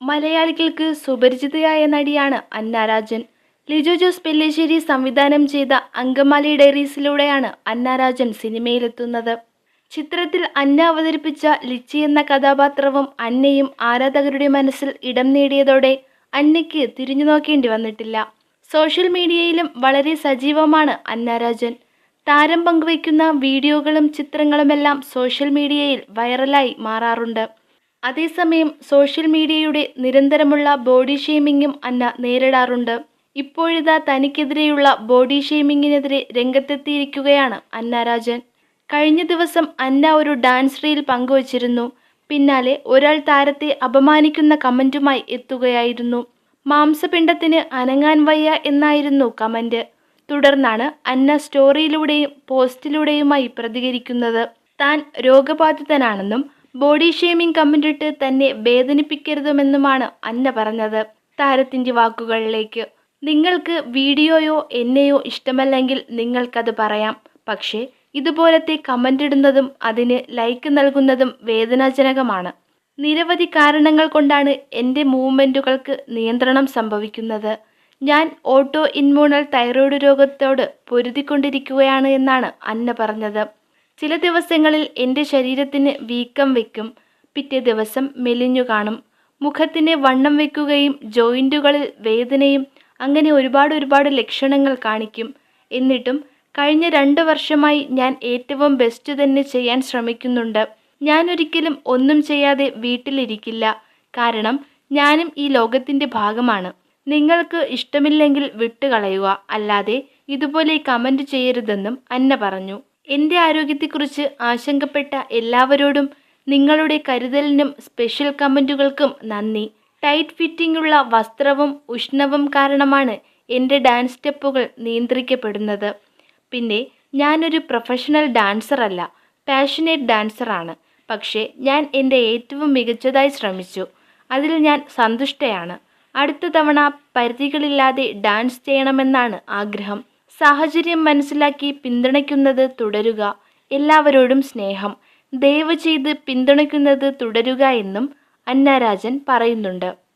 മലയാളികൾക്ക് സുപരിചിതയായ നടിയാണ് അന്ന രാജൻ. ലിജോ ജോസ് പെല്ലിശ്ശേരി സംവിധാനം ചെയ്ത അങ്കമാലി ഡയറീസിലൂടെയാണ് അന്ന രാജൻ സിനിമയിലെത്തുന്നത്. ചിത്രത്തിൽ അന്ന അവതരിപ്പിച്ച ലിച്ചി എന്ന കഥാപാത്രവും അന്നയും ആരാധകരുടെ മനസ്സിൽ ഇടം നേടിയതോടെ അന്നയ്ക്ക് തിരിഞ്ഞു നോക്കേണ്ടി വന്നിട്ടില്ല. സോഷ്യൽ മീഡിയയിലും വളരെ സജീവമാണ് അന്ന രാജൻ. താരം പങ്കുവയ്ക്കുന്ന വീഡിയോകളും ചിത്രങ്ങളുമെല്ലാം സോഷ്യൽ മീഡിയയിൽ വൈറലായി മാറാറുണ്ട്. അതേസമയം സോഷ്യൽ മീഡിയയുടെ നിരന്തരമുള്ള ബോഡി ഷെയ്മിങ്ങും അന്ന നേരിടാറുണ്ട്. ഇപ്പോഴിതാ തനിക്കെതിരെയുള്ള ബോഡി ഷെയ്മിങ്ങിനെതിരെ രംഗത്തെത്തിയിരിക്കുകയാണ് അന്ന രാജൻ. കഴിഞ്ഞ ദിവസം അന്ന ഒരു ഡാൻസ് റീൽ പങ്കുവച്ചിരുന്നു. പിന്നാലെ ഒരാൾ താരത്തെ അപമാനിക്കുന്ന കമന്റുമായി എത്തുകയായിരുന്നു. മാംസപിണ്ഡത്തിന് അനങ്ങാൻ വയ്യ എന്നായിരുന്നു കമന്റ് തുടർന്നാണ് അന്ന സ്റ്റോറിയിലൂടെയും പോസ്റ്റിലൂടെയുമായി പ്രതികരിക്കുന്നത്. താൻ രോഗബാധിതനാണെന്നും ബോഡി ഷേമിംഗ് കമന്റിട്ട് തന്നെ വേദനിപ്പിക്കരുതുമെന്നുമാണ് അന്ന പറഞ്ഞത്. താരത്തിന്റെ വാക്കുകളിലേക്ക് നിങ്ങൾക്ക് വീഡിയോയോ എന്നെയോ ഇഷ്ടമല്ലെങ്കിൽ നിങ്ങൾക്കത് പറയാം. പക്ഷേ ഇതുപോലത്തെ കമന്റ് ഇടുന്നതും അതിന് ലൈക്ക് നൽകുന്നതും വേദനാജനകമാണ്. നിരവധി കാരണങ്ങൾ കൊണ്ടാണ് എന്റെ മൂവ്മെന്റുകൾക്ക് നിയന്ത്രണം സംഭവിക്കുന്നത്. ഞാൻ ഓട്ടോ ഇൻമൂണൽ തൈറോയ്ഡ് രോഗത്തോട് പൊരുതിക്കൊണ്ടിരിക്കുകയാണ് എന്നാണ് അന്ന പറഞ്ഞത്. ചില ദിവസങ്ങളിൽ എന്റെ ശരീരത്തിന് വീക്കം വയ്ക്കും പിറ്റേ ദിവസം മെലിഞ്ഞു കാണും. മുഖത്തിന് വണ്ണം വയ്ക്കുകയും ജോയിന്റുകളിൽ വേദനയും അങ്ങനെ ഒരുപാട് ഒരുപാട് ലക്ഷണങ്ങൾ കാണിക്കും. എന്നിട്ടും കഴിഞ്ഞ രണ്ട് വർഷമായി ഞാൻ ഏറ്റവും ബെസ്റ്റ് തന്നെ ചെയ്യാൻ ശ്രമിക്കുന്നുണ്ട്. ഞാൻ ഒരിക്കലും ഒന്നും ചെയ്യാതെ വീട്ടിലിരിക്കില്ല. കാരണം ഞാനും ഈ ലോകത്തിന്റെ ഭാഗമാണ്. നിങ്ങൾക്ക് ഇഷ്ടമില്ലെങ്കിൽ വിട്ടുകളയുക. അല്ലാതെ ഇതുപോലെ കമന്റ് ചെയ്യരുതെന്നും അന്ന പറഞ്ഞു. എന്റെ ആരോഗ്യത്തെക്കുറിച്ച് ആശങ്കപ്പെട്ട എല്ലാവരോടും നിങ്ങളുടെ കരുതലിനും സ്പെഷ്യൽ കമന്റുകൾക്കും നന്ദി. ടൈറ്റ് ഫിറ്റിംഗുള്ള വസ്ത്രവും ഉഷ്ണവും കാരണമാണ് എന്റെ ഡാൻസ് സ്റ്റെപ്പുകൾ നിയന്ത്രിക്കപ്പെടുന്നത്. പിന്നെ ഞാനൊരു പ്രൊഫഷണൽ ഡാൻസറല്ല പാഷനേറ്റ് ഡാൻസറാണ് പക്ഷേ ഞാൻ എന്റെ ഏറ്റവും മികച്ചതായി ശ്രമിച്ചു. അതിൽ ഞാൻ സന്തുഷ്ടയാണ്. അടുത്ത തവണ പരിധികളില്ലാതെ ഡാൻസ് ചെയ്യണമെന്നാണ് ആഗ്രഹം. സാഹചര്യം മനസ്സിലാക്കി പിന്തുണയ്ക്കുന്നത് തുടരുക. എല്ലാവരോടും സ്നേഹം. ദയവ് ചെയ്ത് പിന്തുണയ്ക്കുന്നത് തുടരുക എന്നും അന്ന രാജൻ പറയുന്നുണ്ട്.